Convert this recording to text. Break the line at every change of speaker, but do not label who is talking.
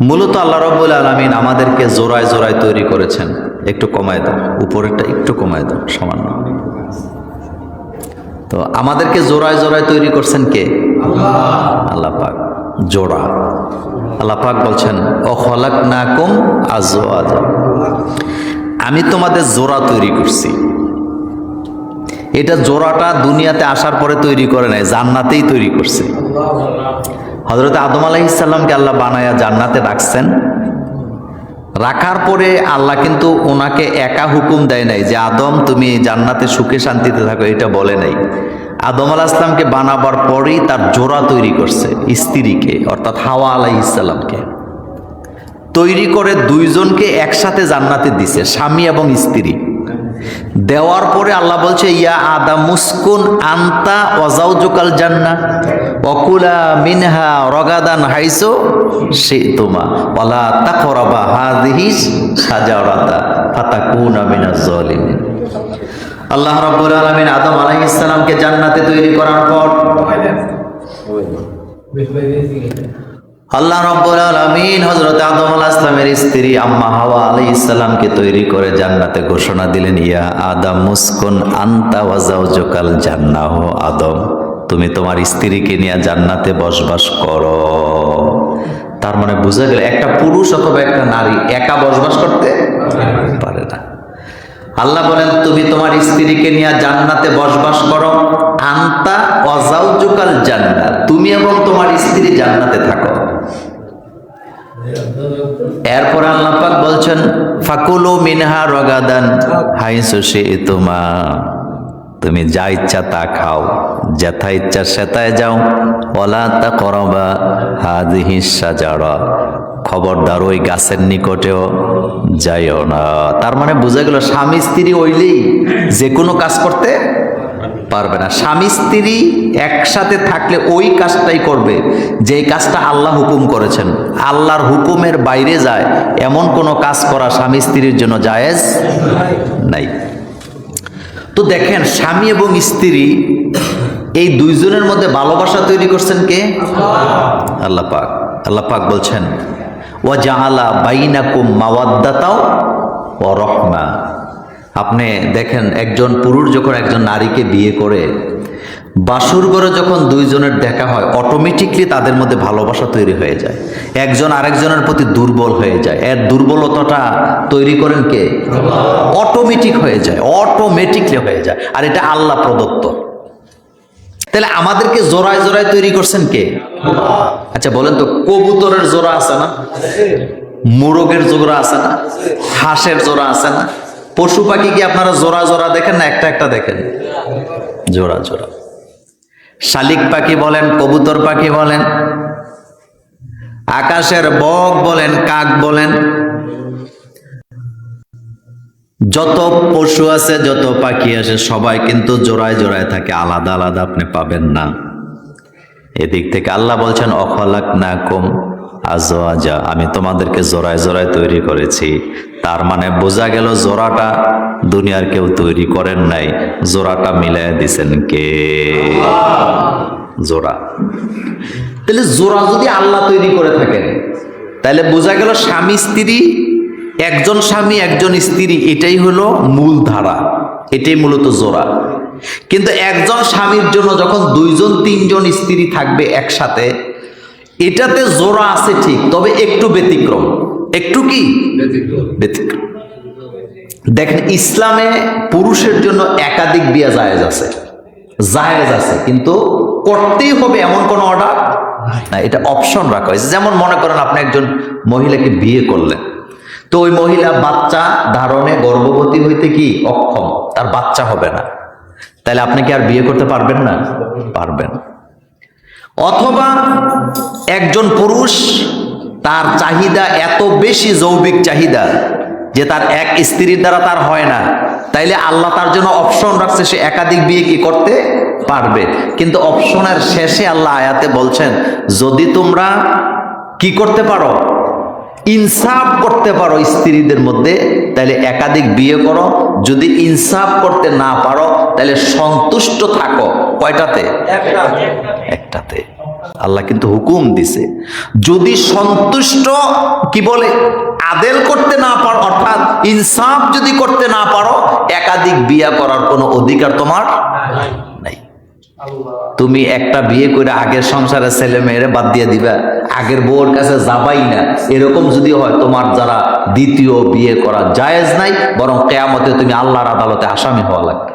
মূলত আল্লাহ রব্বুল আলমিন আমাদেরকে জোড়ায় জোড়ায় তৈরি করেছেন। একটু কমায় দাও উপরেরটা একটু কমায় দাও সামান্য তো আমাদেরকে জোড়ায় জোড়ায় তৈরি করছেন কে? আল্লাহ। পাক জোড়া। আল্লাহ পাক বলছেন ও খলাক না কম আজ আমি তোমাদের জোড়া তৈরি করছি। এটা জোড়াটা দুনিয়াতে আসার পরে তৈরি করে নাই জান্নাতেই তৈরি করছে। হজরত আদম আলাইসাল্লামকে আল্লাহ বানায়া জান্নাতে রাখছেন। রাখার পরে আল্লাহ কিন্তু ওনাকে একা হুকুম দেয় নাই যে, আদম, তুমি জান্নাতে সুখে শান্তিতে থাকো। এটা বলে নাই। আদম আলাহ ইসলামকে বানাবার পরেই তার জোড়া তৈরি করছে, স্ত্রীকে, অর্থাৎ হাওয়া আলাহ ইসলামকে তৈরি করে দুইজনকে একসাথে জান্নাতে দিছে, স্বামী এবং স্ত্রী। দেওয়ার পরে আল্লাহ বলছে, ইয়া আদা মুসকুন আন্তা অজাউজুকাল জান্না অকুলা মিনহা রগাদান হাইসো সে তোমা ওলা তাকরাবা হাদিহিস সাজাওরাতা ফাতাকুনা মিনাজ জালিমিন আল্লাহ রাব্বুল আলামিন আদম আলাইহিস সালামকে জান্নাতে তৈরি করার পর আল্লাহ রব্বুল আলামিন হযরত আদম আলাইহিস সালামের স্ত্রী আম্মা হাওয়া আলাইহিস সালামকে তৈরি করে জান্নাতে ঘোষণা দিলেন, ইয়া আদম মুসকুন আনতা ওয়া জাওজুকাল জান্নাহ আদম। তুমি তোমার স্ত্রীকে নিয়ে জান্নাতে বসবাস করো। তার মানে বোঝা গেল একটা পুরুষ অথবা একটা নারী একা বসবাস করতে পারে না। আল্লাহ বলেন, তুমি তোমার স্ত্রীকে নিয়ে জান্নাতে বসবাস করো। আন্তা অজাউজুকাল জান্নাত। তুমি এবং তোমার স্ত্রী জান্নাতে থাকো। এরপর আল্লাহ পাক বলছেন, ফাকুলু মিনহা রগাদান হাইসু সে তোমা তুমি যা ইচ্ছা তা খাও। যেথা ইচ্ছা সেতায় যাও। ওলা তা করবা হাদিহি সাজাড়া খবরদার ওই গাছের নিকটেও যাইও না। তার মানে বোঝা গেল, স্বামী স্ত্রী ওইলেই যে কোনো কাজ করতে পারবে না। স্বামী স্ত্রী একসাথে থাকলে ওই কাজটাই করবে যে কাজটা আল্লাহ হুকুম করেছেন। আল্লাহর হুকুমের বাইরে যায়, এমন কোনো কাজ করা স্বামী স্ত্রীর জন্য জায়েজ নাই। তো দেখেন, স্বামী এবং স্ত্রী এই দুইজনের মধ্যে ভালোবাসা তৈরি করছেন কে? আল্লাহ পাক। আল্লাহ পাক বলছেন ও জাহালা বাইনাকুম মাওয়াদ্দাতাও ও রহমা। আপনি দেখেন, একজন পুরুষ যখন একজন নারীকে বিয়ে করে, বাসুর ঘরে যখন দুইজনের দেখা হয় অটোমেটিকলি তাদের মধ্যে ভালোবাসা তৈরি হয়ে যায়। একজন আরেকজনের প্রতি দুর্বল হয়ে যায়। এর দুর্বলতাটা তৈরি করেন কে? অটোমেটিক হয়ে যায় অটোমেটিকলি হয়ে যায়। আর এটা আল্লাহ প্রদত্ত। তাহলে আমাদেরকে জোড়ায় জোড়ায় তৈরি করছেন কে? আচ্ছা বলেন তো, কবুতরের জোড়া আছে না? মোরগের জোড়া আছে না? হাঁসের জোড়া আছে না? পশু পাখি কি আপনারা জোড়া জোড়া দেখেন না একটা একটা দেখেন? জোড়া জোড়া। শালিক পাখি বলেন, কবুতর পাখি বলেন, আকাশের বক বলেন, কাক বলেন যত পশু আছে, যত পাখি আছে, সবাই কিন্তু জোড়ায় জোড়ায় থাকে, আলাদা আলাদা আপনি পাবেন না। এদিক থেকে আল্লাহ বলছেন অখলাক না কম আজো আজা আমি তোমাদেরকে জোড়ায় জোড়ায় তৈরি করেছি। তার মানে বোঝা গেল জোড়াটা দুনিয়ার কেউ তৈরি করেন নাই, জোড়াটা মিলাই দিছেন কে? জোড়া। তাহলে জোড়া যদি আল্লাহ তৈরি করে থাকেন, তাহলে বোঝা গেল স্বামী স্ত্রী একজন স্বামী একজন স্ত্রী এটাই হলো মূল ধারা এটাই মূলত জোড়া। কিন্তু একজন স্বামীর জন্য যখন দুইজন তিনজন স্ত্রী থাকবে একসাথে এটাতে জোড়া আছে ঠিক তবে একটু ব্যতিক্রম। একটু কি? ব্যতিক্রম। দেখেন ইসলামে পুরুষের জন্য একাধিক বিয়া জায়েজ আছে। জায়েজ আছে কিন্তু করতেই হবে এমন কোন অর্ডার না এটা অপশন রাখা হয়েছে। যেমন মনে করেন আপনি একজন মহিলাকে বিয়ে করলেন। তো ওই মহিলা বাচ্চা ধারণে গর্ভবতী হইতে কি অক্ষম? তার বাচ্চা হবে না। তাহলে আপনি কি আর বিয়ে করতে পারবেন না? পারবেন। অথবা একজন পুরুষ, তার চাহিদা এত বেশি যৌবিক চাহিদা যে তার এক স্ত্রীর দ্বারা তার হয় না। তাইলে আল্লাহ তার জন্য অপশন রাখছে, সে একাধিক বিয়ে কি করতে পারবে? কিন্তু অপশনের শেষে আল্লাহ আয়াতে বলছেন, যদি তোমরা কি করতে পারো? ইনসাফ করতে পারো স্ত্রীদের মধ্যে তাহলে একাধিক বিয়ে করো। যদি ইনসাফ করতে না পারো তাহলে সন্তুষ্ট থাকো। কয়টাতে? একটাতে। আল্লাহ কিন্তু হুকুম দিছে। যদি সন্তুষ্ট কি বলে আদেল করতে না পারো অর্থাৎ ইনসাফ যদি করতে না পারো একাধিক বিয়া করার কোনো অধিকার তোমার তুমি একটা বিয়ে করে আগের সংসারের ছেলে মেয়েরা বাদ দিয়ে দিবা। আগের বউর কাছে যাবাই না। এরকম যদি হয়, তোমার যারা দ্বিতীয় বিয়ে করা জায়েজ নাই, বরং কেয়ামতে তুমি আল্লাহর আদালতে আসামি হওয়া লাগবে।